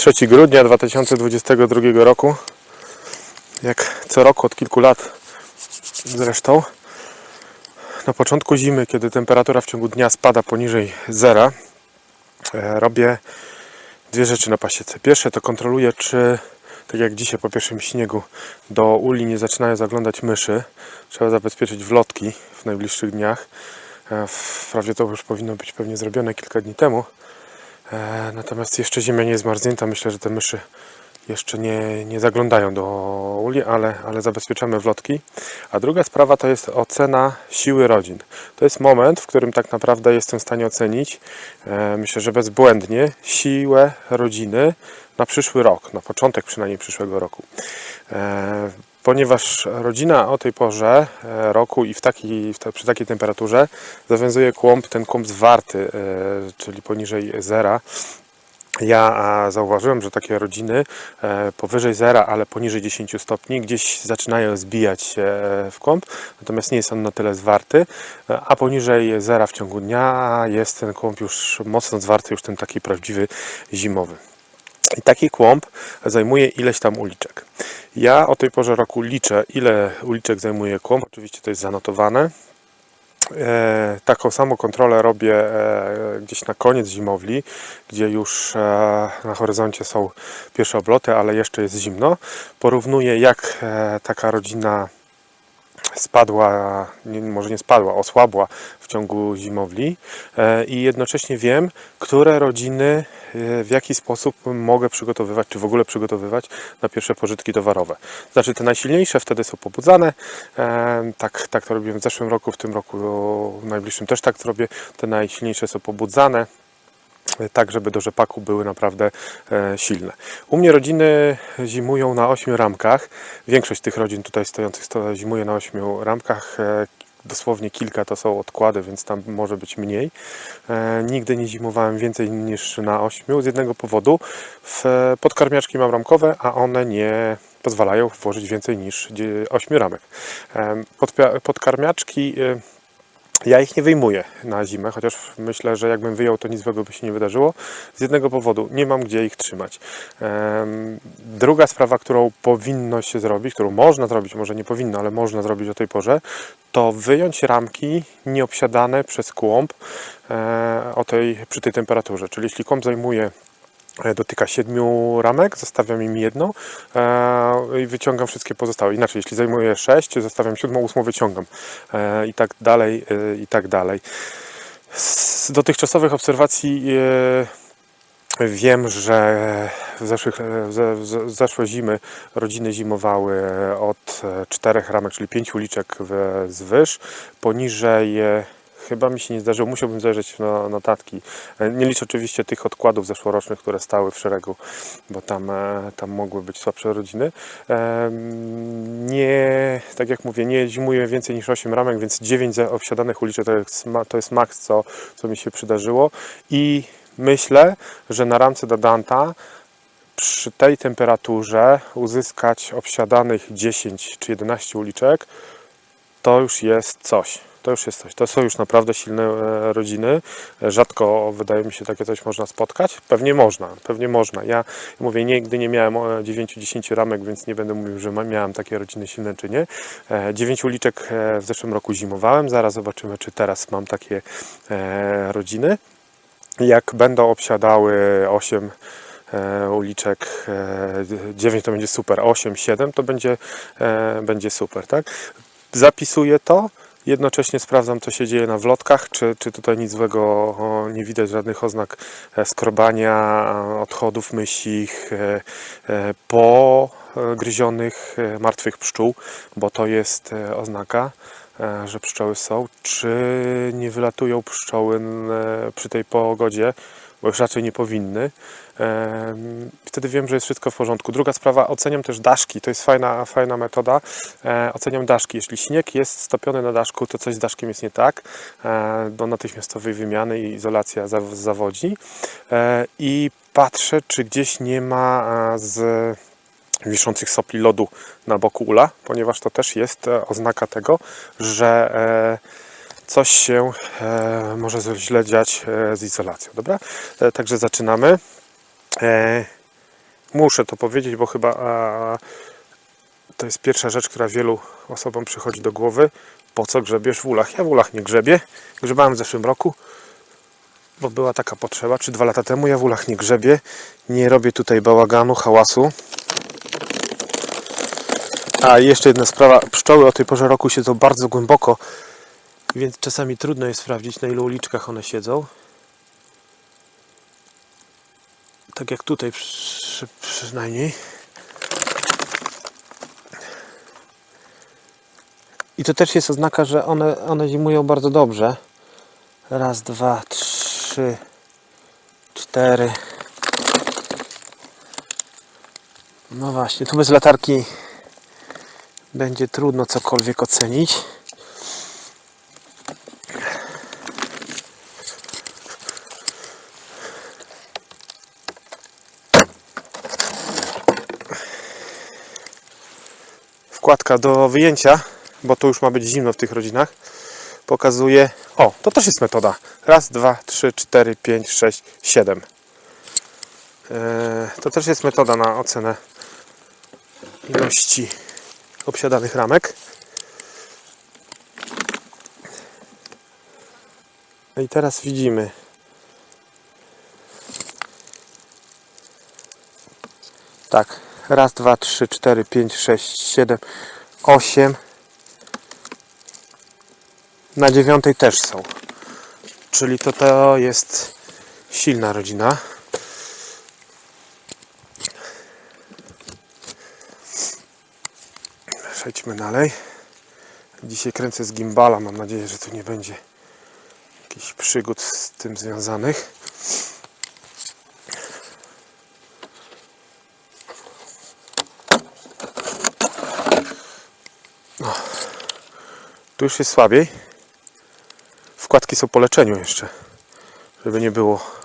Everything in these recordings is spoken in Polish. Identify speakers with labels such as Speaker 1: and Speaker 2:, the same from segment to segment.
Speaker 1: 3 grudnia 2022 roku. Jak co roku od kilku lat zresztą. Na początku zimy, kiedy temperatura w ciągu dnia spada poniżej zera, e, robię dwie rzeczy na pasiece. Pierwsze to kontroluję, czy tak jak dzisiaj po pierwszym śniegu do uli nie zaczynają zaglądać myszy. Trzeba zabezpieczyć wlotki w najbliższych dniach. E, Wprawdzie to już powinno być pewnie zrobione kilka dni temu. E, Natomiast jeszcze ziemia nie jest marznięta. Myślę, że te myszy jeszcze nie, nie zaglądają do uli, ale, ale zabezpieczamy wlotki. A druga sprawa to jest ocena siły rodzin. To jest moment, w którym tak naprawdę jestem w stanie ocenić, e, myślę, że bezbłędnie, siłę rodziny na przyszły rok, na początek przynajmniej przyszłego roku. E, Ponieważ rodzina o tej porze e, roku i w taki, w te, przy takiej temperaturze zawiązuje kłąb, ten kłąb zwarty, e, czyli poniżej zera, ja zauważyłem, że takie rodziny e, powyżej zera, ale poniżej 10 stopni gdzieś zaczynają zbijać się w kąp, natomiast nie jest on na tyle zwarty, a poniżej zera w ciągu dnia jest ten kłąb już mocno zwarty, już ten taki prawdziwy zimowy. I taki kłąb zajmuje ileś tam uliczek. Ja o tej porze roku liczę, ile uliczek zajmuje kłąb. Oczywiście to jest zanotowane. E, taką samą kontrolę robię e, gdzieś na koniec zimowli, gdzie już e, na horyzoncie są pierwsze obloty, ale jeszcze jest zimno. Porównuję, jak e, taka rodzina spadła, nie, może nie spadła, osłabła w ciągu zimowli e, i jednocześnie wiem, które rodziny w jaki sposób mogę przygotowywać, czy w ogóle przygotowywać na pierwsze pożytki towarowe. Znaczy te najsilniejsze wtedy są pobudzane, e, tak, tak to robiłem w zeszłym roku, w tym roku w najbliższym też tak to robię, te najsilniejsze są pobudzane, tak, żeby do rzepaku były naprawdę e, silne. U mnie rodziny zimują na 8 ramkach. Większość tych rodzin tutaj stojących sto, zimuje na 8 ramkach. E, dosłownie kilka to są odkłady, więc tam może być mniej. E, nigdy nie zimowałem więcej niż na 8 z jednego powodu. W podkarmiaczki mam ramkowe, a one nie pozwalają włożyć więcej niż 8 ramek. E, podkarmiaczki e, ja ich nie wyjmuję na zimę, chociaż myślę, że jakbym wyjął, to nic złego by się nie wydarzyło. Z jednego powodu, nie mam gdzie ich trzymać. Druga sprawa, którą powinno się zrobić, którą można zrobić, może nie powinno, ale można zrobić o tej porze, to wyjąć ramki nieobsiadane przez kłąb e, o tej, przy tej temperaturze. Czyli jeśli kłąb zajmuje dotyka siedmiu ramek, zostawiam im jedną e, i wyciągam wszystkie pozostałe. Inaczej, jeśli zajmuję sześć, zostawiam siódmą, ósmą, wyciągam e, i tak dalej, e, i tak dalej. Z dotychczasowych obserwacji e, wiem, że w, zeszłych, e, w ze- w ze- w zeszłe zimy rodziny zimowały od e, czterech ramek, czyli pięciu uliczek w- zwyż. Poniżej e, chyba mi się nie zdarzyło, musiałbym zajrzeć na notatki. E, Nie liczę oczywiście tych odkładów zeszłorocznych, które stały w szeregu, bo tam, e, tam mogły być słabsze rodziny. Em, Nie, tak jak mówię, nie zimuję więcej niż 8 ramek, więc 9 za- obsiadanych uliczek to jest, to jest maks, co, co mi się przydarzyło. I myślę, że na ramce do Danta przy tej temperaturze uzyskać obsiadanych 10 czy 11 uliczek to już jest coś. To już jest coś. To są już naprawdę silne e, rodziny. Rzadko wydaje mi się takie coś można spotkać. Pewnie można, pewnie można. Ja mówię, nigdy nie miałem e, 9-10 ramek, więc nie będę mówił, że miałem takie rodziny silne czy nie. 9 uliczek e, w zeszłym roku zimowałem. Zaraz zobaczymy, czy teraz mam takie e, rodziny. Jak będą obsiadały 8 e, uliczek, e, 9 to będzie super, 8, 7 to będzie, e, będzie super, tak? Zapisuję to, jednocześnie sprawdzam, co się dzieje na wlotkach, czy, czy tutaj nic złego nie widać, żadnych oznak e, skrobania, odchodów mysich, e, e, po gryzionych e, martwych pszczół, bo to jest oznaka, że pszczoły są. Czy nie wylatują pszczoły przy tej pogodzie, bo już raczej nie powinny. Wtedy wiem, że jest wszystko w porządku. Druga sprawa, oceniam też daszki. To jest fajna, fajna metoda. E, oceniam daszki. Jeśli śnieg jest stopiony na daszku, to coś z daszkiem jest nie tak. E, do natychmiastowej wymiany i izolacja za, zawodzi. E, I patrzę, czy gdzieś nie ma z wiszących sopli lodu na boku ula, ponieważ to też jest oznaka tego, że coś się e, może źle dziać e, z izolacją. Dobra? E, także zaczynamy. Muszę to powiedzieć, bo chyba to jest pierwsza rzecz, która wielu osobom przychodzi do głowy. Po co grzebiesz w ulach? Ja w ulach nie grzebię. Grzebałem w zeszłym roku, bo była taka potrzeba, czy dwa lata temu. Ja w ulach nie grzebię. Nie robię tutaj bałaganu, hałasu. A jeszcze jedna sprawa. Pszczoły o tej porze roku siedzą bardzo głęboko, więc czasami trudno jest sprawdzić, na ilu uliczkach one siedzą. Tak jak tutaj przy, przynajmniej. I to też jest oznaka, że one, one zimują bardzo dobrze. Raz, dwa, trzy, cztery. No właśnie, tu bez latarki będzie trudno cokolwiek ocenić. Wkładka do wyjęcia, bo to już ma być zimno w tych rodzinach, pokazuje. O, to też jest metoda. Raz, dwa, trzy, cztery, pięć, sześć, siedem. Eee, To też jest metoda na ocenę ilości obsiadanych ramek. No i teraz widzimy. Tak. Raz, dwa, trzy, cztery, pięć, sześć, siedem, osiem. Na dziewiątej też są. Czyli to to jest silna rodzina. Przejdźmy dalej. Dzisiaj kręcę z gimbala. Mam nadzieję, że tu nie będzie jakichś przygód z tym związanych. Tu już jest słabiej. Wkładki są po leczeniu jeszcze. Żeby nie było.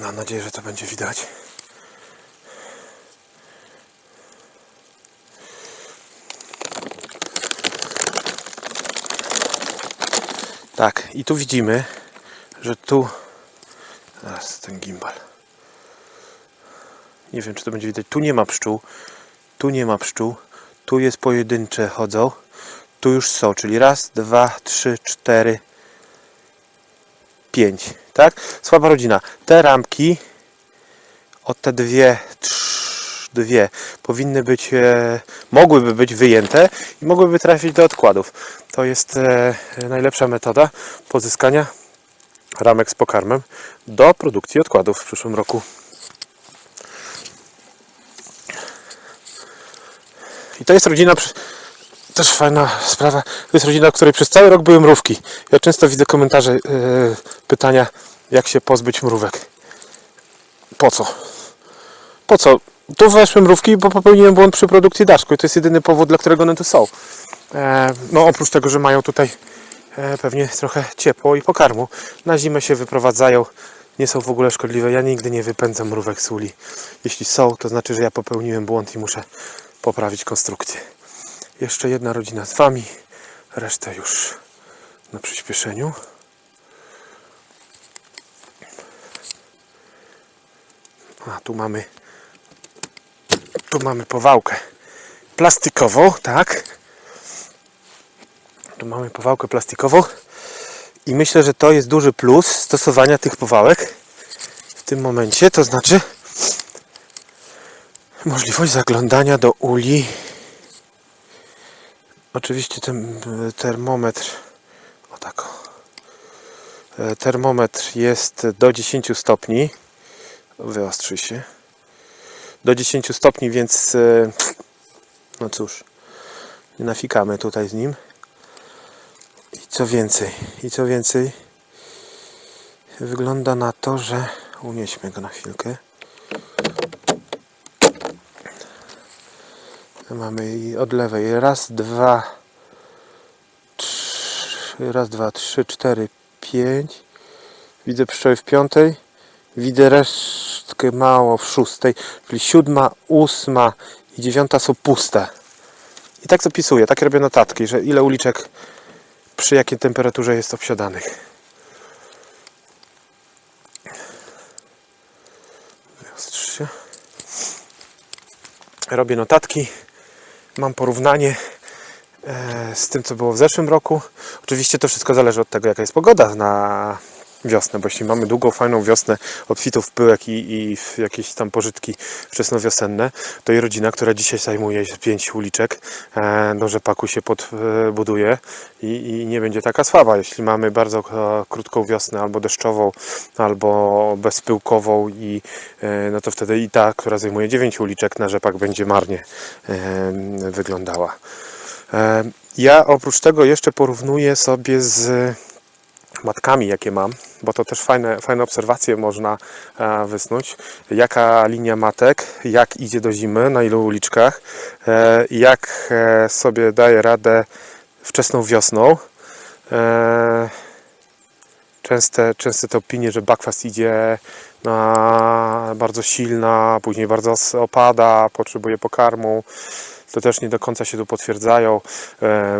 Speaker 1: Mam nadzieję, że to będzie widać. Tak, i tu widzimy, że tu. Zaraz ten gimbal. Nie wiem, czy to będzie widać. Tu nie ma pszczół. Tu nie ma pszczół. Tu jest pojedyncze chodzą. Tu już są, czyli raz, dwa, trzy, cztery, 5, tak? Słaba rodzina. Te ramki, od te dwie, trz, dwie, powinny być, e, mogłyby być wyjęte i mogłyby trafić do odkładów. To jest e, najlepsza metoda pozyskania ramek z pokarmem do produkcji odkładów w przyszłym roku. I to jest rodzina, też fajna sprawa. To jest rodzina, której przez cały rok były mrówki. Ja często widzę komentarze, yy, pytania, jak się pozbyć mrówek. Po co? Po co? Tu weszły mrówki, bo popełniłem błąd przy produkcji daszku i to jest jedyny powód, dla którego one tu są. E, no oprócz tego, że mają tutaj e, pewnie trochę ciepło i pokarmu. Na zimę się wyprowadzają, nie są w ogóle szkodliwe. Ja nigdy nie wypędzam mrówek z uli. Jeśli są, to znaczy, że ja popełniłem błąd i muszę poprawić konstrukcję. Jeszcze jedna rodzina z Wami, resztę już na przyspieszeniu. A tu mamy tu mamy powałkę plastikową, tak? Tu mamy powałkę plastikową i myślę, że to jest duży plus stosowania tych powałek w tym momencie, to znaczy możliwość zaglądania do uli Oczywiście ten e, termometr, o tak. E, termometr jest do 10 stopni, wyostrzy się, do 10 stopni, więc e, no cóż, nie nafikamy tutaj z nim. I co więcej, i co więcej, wygląda na to, że unieśmy go na chwilkę. Mamy i od lewej. Raz, dwa, trzy, raz, dwa, trzy, cztery, pięć. Widzę pszczoły w piątej. Widzę resztkę mało w szóstej. Czyli siódma, ósma i dziewiąta są puste. I tak zapisuję, takie robię notatki, że ile uliczek przy jakiej temperaturze jest obsiadanych. Robię notatki, mam porównanie e, z tym, co było w zeszłym roku. Oczywiście to wszystko zależy od tego, jaka jest pogoda na wiosnę, bo jeśli mamy długą, fajną wiosnę, obfitów pyłek i, i jakieś tam pożytki wczesnowiosenne, to i rodzina, która dzisiaj zajmuje pięć uliczek, e, do rzepaku się podbuduje i, i nie będzie taka słaba. Jeśli mamy bardzo e, krótką wiosnę, albo deszczową, albo bezpyłkową, i, e, no to wtedy i ta, która zajmuje dziewięć uliczek, na rzepak będzie marnie e, wyglądała. E, Ja oprócz tego jeszcze porównuję sobie z matkami, jakie mam, bo to też fajne, fajne obserwacje można e, wysnuć. Jaka linia matek, jak idzie do zimy, na ilu uliczkach, e, jak e, sobie daje radę wczesną wiosną. Częste, częste te opinie, że bakwast idzie na bardzo silna, później bardzo opada, potrzebuje pokarmu. To też nie do końca się tu potwierdzają.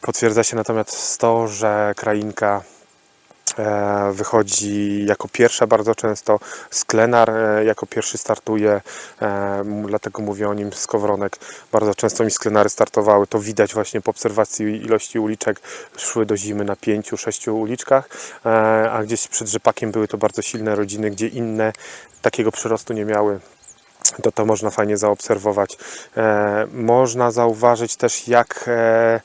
Speaker 1: Potwierdza się natomiast to, że krainka wychodzi jako pierwsza bardzo często. Sklenar e, jako pierwszy startuje, e, dlatego mówię o nim skowronek. Bardzo często mi sklenary startowały. To widać właśnie po obserwacji ilości uliczek. Szły do zimy na pięciu, sześciu uliczkach, e, a gdzieś przed rzepakiem były to bardzo silne rodziny, gdzie inne takiego przyrostu nie miały to to można fajnie zaobserwować. E, można zauważyć też, jak, e,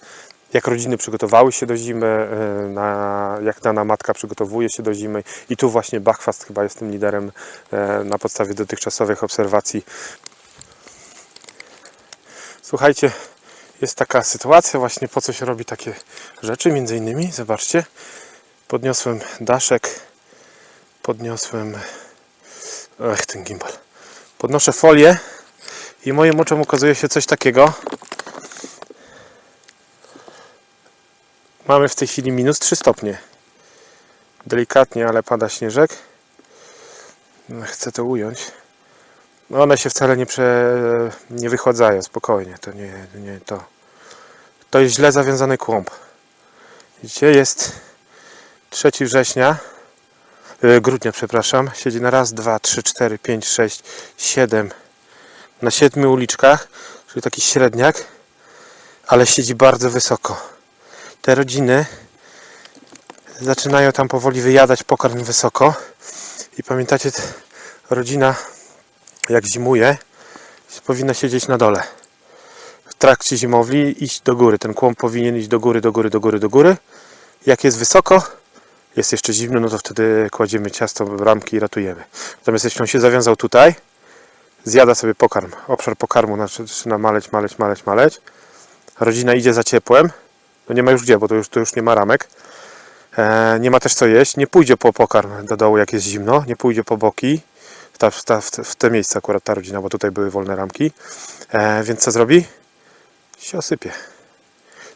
Speaker 1: jak rodziny przygotowały się do zimy, e, na, jak dana matka przygotowuje się do zimy. I tu właśnie Bachwast chyba jest tym liderem e, na podstawie dotychczasowych obserwacji. Słuchajcie, jest taka sytuacja właśnie, po co się robi takie rzeczy, między innymi, zobaczcie, podniosłem daszek, podniosłem, ech, ten gimbal, podnoszę folię i moim oczom ukazuje się coś takiego. Mamy w tej chwili minus 3 stopnie. Delikatnie, ale pada śnieżek. No, Chcę to ująć. No one się wcale nie, prze, nie wychładzają, spokojnie. To nie, nie to. To jest źle zawiązany kłąb. Widzicie, jest 3 września e, grudnia, przepraszam, siedzi na raz, dwa, trzy, cztery, pięć, sześć, siedem, na siedmiu uliczkach, czyli taki średniak, ale siedzi bardzo wysoko. Te rodziny zaczynają tam powoli wyjadać pokarm wysoko i pamiętacie, rodzina jak zimuje, powinna siedzieć na dole. W trakcie zimowli iść do góry. Ten kłąb powinien iść do góry, do góry, do góry, do góry. Jak jest wysoko, jest jeszcze zimno, no to wtedy kładziemy ciasto w ramki i ratujemy. Natomiast jeśli on się zawiązał tutaj, zjada sobie pokarm, obszar pokarmu znaczy zaczyna maleć, maleć, maleć, maleć. Rodzina idzie za ciepłem, no nie ma już gdzie, bo to już, to już nie ma ramek. E, nie ma też co jeść, nie pójdzie po pokarm do dołu jak jest zimno, nie pójdzie po boki, ta, ta, w, w te miejsca akurat ta rodzina, bo tutaj były wolne ramki. E, więc co zrobi? Się osypie.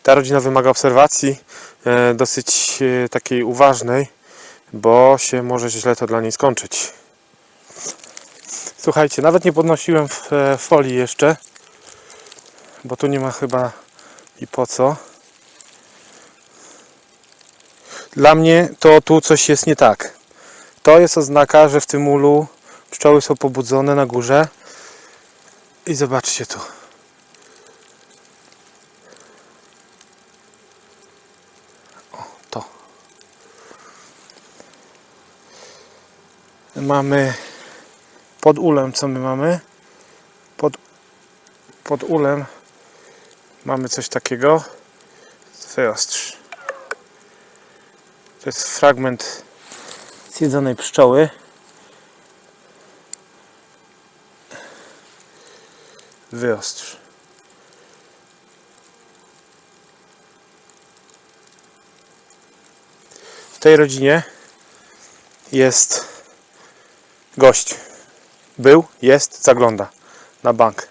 Speaker 1: Ta rodzina wymaga obserwacji e, dosyć e, takiej uważnej, bo się może źle to dla niej skończyć. Słuchajcie, nawet nie podnosiłem w, e, folii jeszcze, bo tu nie ma chyba i po co. Dla mnie to tu coś jest nie tak. To jest oznaka, że w tym ulu pszczoły są pobudzone na górze. I zobaczcie tu. O, to. Mamy pod ulem, co my mamy? Pod, pod ulem mamy coś takiego. Wyostrz. To jest fragment zjedzonej pszczoły. Wyostrz. W tej rodzinie jest gość. Był, jest, zagląda na bank.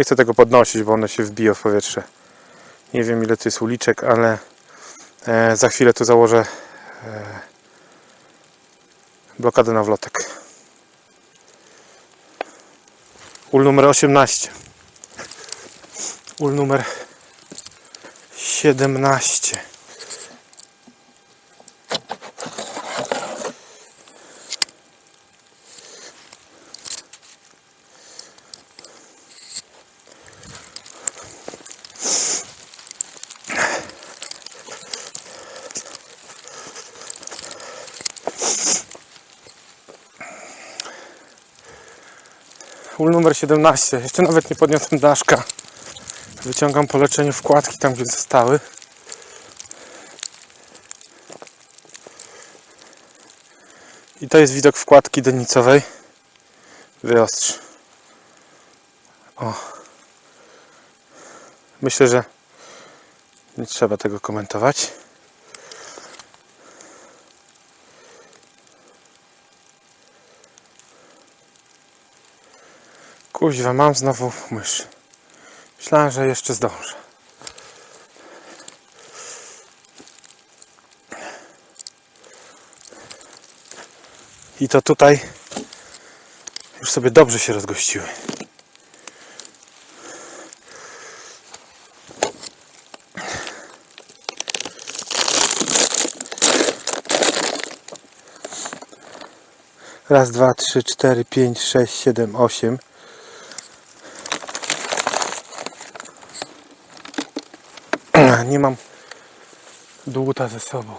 Speaker 1: Nie chcę tego podnosić, bo one się wbiją w powietrze. Nie wiem ile to jest uliczek, ale e, za chwilę tu założę e, blokadę na wlotek. Ul numer 18. Ul numer 17. Ul numer 17. Jeszcze nawet nie podniosłem daszka. Wyciągam po leczeniu wkładki tam, gdzie zostały. I to jest widok wkładki denicowej. Wyostrz. O. Myślę, że nie trzeba tego komentować. Kuźwa, mam znowu mysz. Myślałem, że jeszcze zdążę. I to tutaj już sobie dobrze się rozgościły. Raz, dwa, trzy, cztery, pięć, sześć, siedem, osiem. Nie mam dłuta ze sobą.